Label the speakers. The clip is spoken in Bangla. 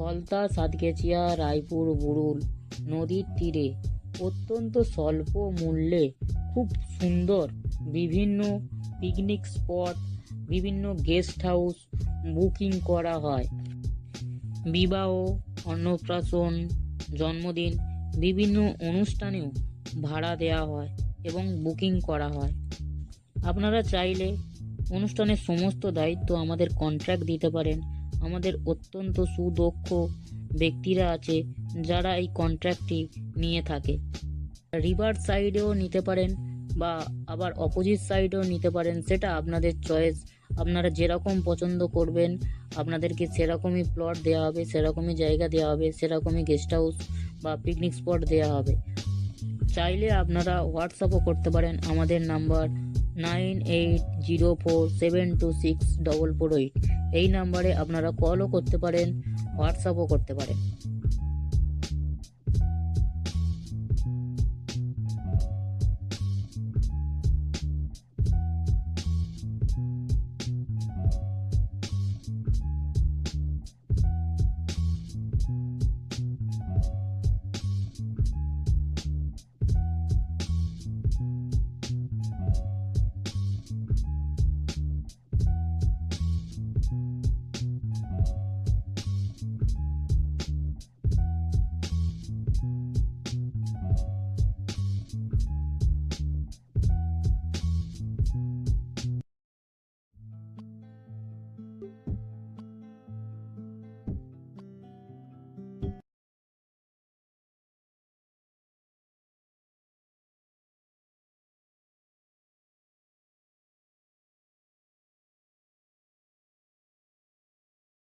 Speaker 1: ফলতা, সাতগেছিয়া, রায়পুর, বুরুল নদীর তীরে অত্যন্ত স্বল্প মূল্যে খুব সুন্দর বিভিন্ন পিকনিক স্পট বিভিন্ন গেস্ট হাউস বুকিং করা হয়। বিবাহ, অন্নপ্রাশন, জন্মদিন বিভিন্ন অনুষ্ঠানেও ভাড়া দেওয়া হয় এবং বুকিং করা হয়। আপনারা চাইলে অনুষ্ঠানের সমস্ত দায়িত্ব আমাদের কন্ট্রাক্ট দিতে পারেন। আমাদের অত্যন্ত সুদক্ষ ব্যক্তিরা আছে, যারা এই কন্ট্রাক্টটি নিয়ে থাকে। রিভার সাইডেও নিতে পারেন বা আবার অপোজিট সাইডেও নিতে পারেন, সেটা আপনাদের চয়েস আপনারা যেরকম পছন্দ করবেন, আপনাদেরকে সেরকমই প্লট দেওয়া হবে, সেরকমই জায়গা দেওয়া হবে, সেরকমই গেস্ট হাউস বা পিকনিক স্পট দেওয়া হবে। চাইলে আপনারা হোয়াটসঅ্যাপও করতে পারেন, আমাদের number nine eight zero four seven two six double four eight. এই নাম্বারে আপনারা কলও করতে পারেন, হোয়াটসঅ্যাপও করতে পারেন।